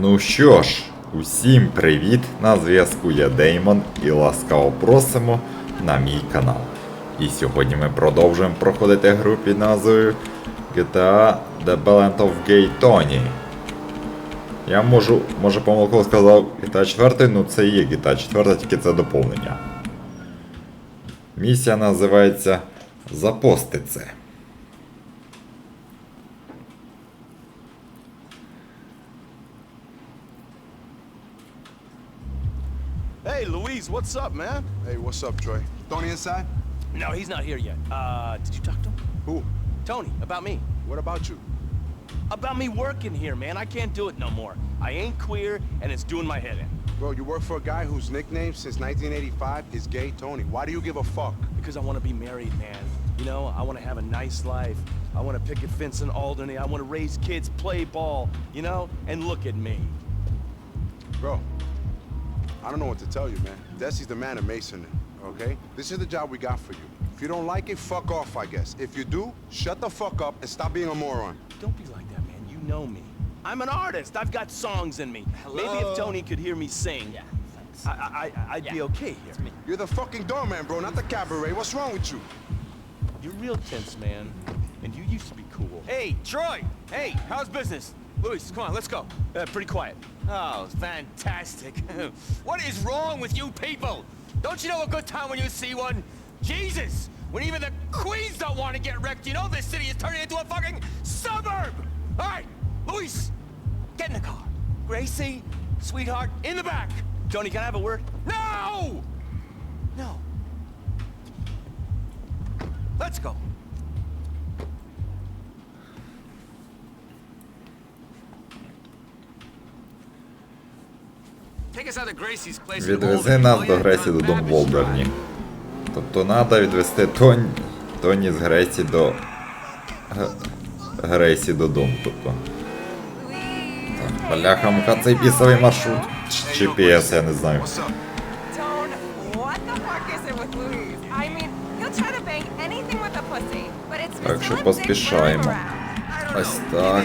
Ну що ж, усім привіт! На зв'язку я Деймон і ласкаво просимо на мій канал. І сьогодні ми продовжуємо проходити гру під назвою GTA The Ballad of Gay Tony. Я можу, може помилково сказав GTA 4, ну це є GTA 4, тільки це доповнення. Місія називається Запости це. Hey, Louise, what's up, man? Hey, what's up, Troy? Tony inside? No, he's not here yet. Uh, did you talk to him? Who? Tony, about me. What about you? About me working here, man. I can't do it no more. I ain't queer, and it's doing my head in. Bro, you work for a guy whose nickname since 1985 is Gay Tony. Why do you give a fuck? Because I want to be married, man. You know, I want to have a nice life. I want to pick a fence in Alderney. I want to raise kids, play ball, you know? And look at me. Bro, I don't know what to tell you, man. Desi's the man of masonry, okay? This is the job we got for you. If you don't like it, fuck off, I guess. If you do, shut the fuck up and stop being a moron. Don't be like that, man. You know me. I'm an artist. I've got songs in me. Maybe if Tony could hear me sing, Yeah, thanks. I, I, I- I'd be okay here. It's me. You're the fucking doorman, bro, not the cabaret. What's wrong with you? You're real tense, man. And you used to be cool. Hey, Troy! Hey, how's business? Luis, come on, let's go. Uh, pretty quiet. Oh, fantastic. what is wrong with you people? Don't you know a good time when you see one? Jesus! When even the queens don't want to get wrecked, you know this city is turning into a fucking suburb! Alright, Luis, get in the car. Gracie, sweetheart, in the back. Tony, can I have a word? No! No. Let's go. Відвези нас до On додому в Babbage Тобто треба відвести Тоні, Тоні з Греції до Г- Грейсі додому. Тобто. Так, бляха мука, цей бісовий маршрут. GPS, я не знаю. Так що поспішаємо. Ось так.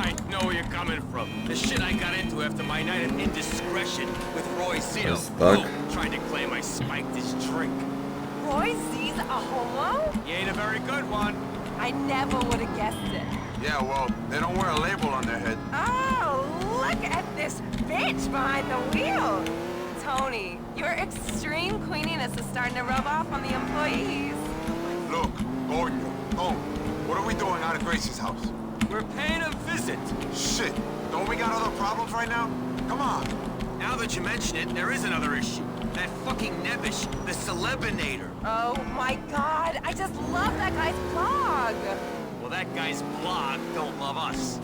I know where you're coming from. The shit I got into after my night of indiscretion with Roy Zito. Oh, Who Trying to claim I spiked his drink. Roy Z's a homo? He ain't a very good one. I never would have guessed it. Yeah, well, they don't wear a label on their head. Oh, look at this bitch behind the wheel. Tony, your extreme queeniness is starting to rub off on the employees. Look, Gordon, Oh, what are we doing out of Gracie's house? We're paying a visit. Shit, don't we got other problems right now? Come on. Now that you mention it, there is another issue. That fucking Nebish, the celebinator. Oh my god, I just love that guy's blog. Well, that guy's blog don't love us.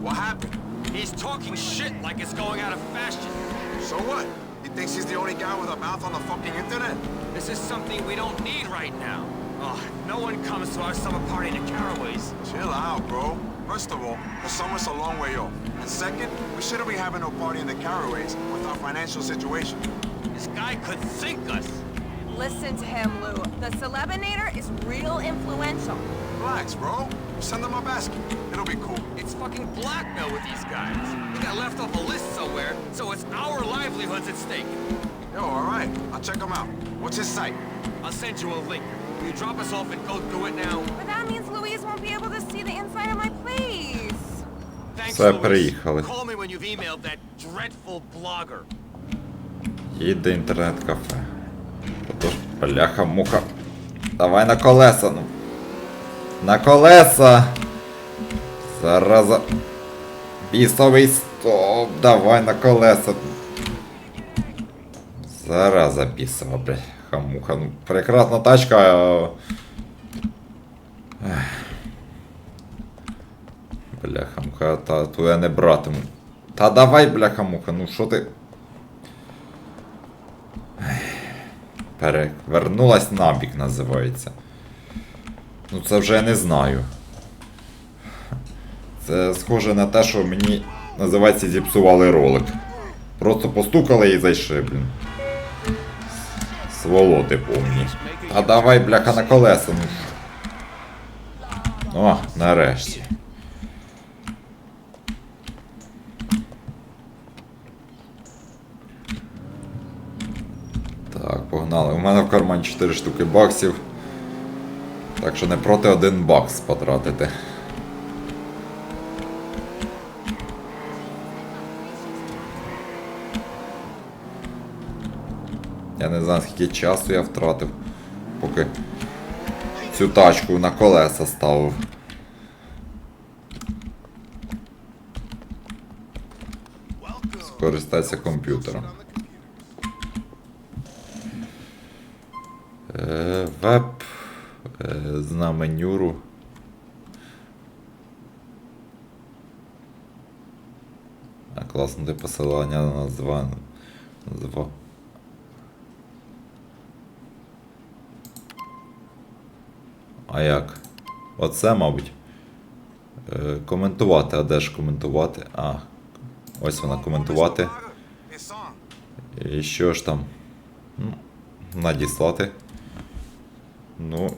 What happened? He's talking shit like it's going out of fashion. So what? He thinks he's the only guy with a mouth on the fucking internet? This is something we don't need right now. Oh, no one comes to our summer party in the Caraways. Chill out, bro. First of all, the summer's a long way off. And second, we shouldn't be having no party in the Caraways with our financial situation. This guy could sink us. Listen to him, Lou. The Celebinator is real influential. Relax, bro. Send them a basket. It'll be cool. It's fucking blackmail with these guys. We got left off a list somewhere, so it's our livelihoods at stake. Yo, all right. I'll check him out. What's his site? I'll send you a link. Will you drop us off and go through it now? But that means Louise won't be able to see the inside of my place. Dreadful blogger. Їдь до інтернет-кафе. Отож, бляха муха. Давай на колеса, ну. На колеса! Зараза. Бісовий стоп, давай на колеса. Зараза бісова, бляха муха. Ну, прекрасна тачка. а- Ех. Бляха муха, та ту я не братиму. Та давай, бляха муха, ну що ти. Перевернулась набік, називається. Ну це вже я не знаю. Це схоже на те, що мені називається зіпсували ролик. Просто постукали і зайшли, блін. Сволоти повні. Та давай, бляха, на колеса. Ну. О, нарешті. Так, погнали. У мене в кармані 4 штуки баксів. Так що не проти один бакс потратити. Я не знаю, скільки часу я втратив, поки цю тачку на колеса ставив. Скористайся комп'ютером. Веб. Е, знаменюру. А класно де посилання на назва. назва. А як? Оце, мабуть. Е, коментувати, а де ж коментувати? А. Ось вона коментувати. І що ж там? Ну, надіслати. Ну.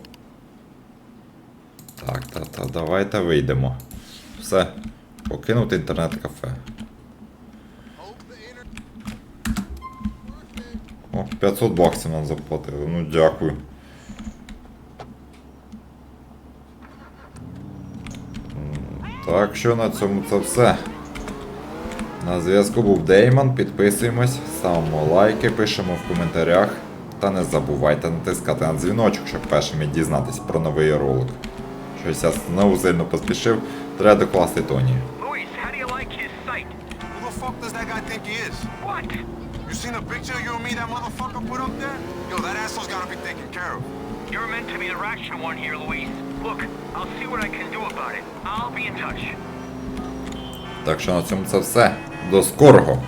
Так, та, та, давайте вийдемо. Все. Покинути інтернет-кафе. О, 500 баксів нам заплатили. Ну дякую. Так що на цьому це все. На зв'язку був Деймон. Підписуємось, ставимо лайки, пишемо в коментарях. Та не забувайте натискати на дзвіночок, щоб першими дізнатись про новий ролик. Щось я знову сильно поспішив, треба докласти Тоні. Luis, how do you like his sight? Who the fuck does that guy think he is? What? You seen a picture of you and me that motherfucker put up there? Yo, that asshole's gotta be taken care of. You're meant to be the rational one here, Luis. Look, I'll see what I can do about it. I'll be in touch. Так що на цьому це все. До скорого!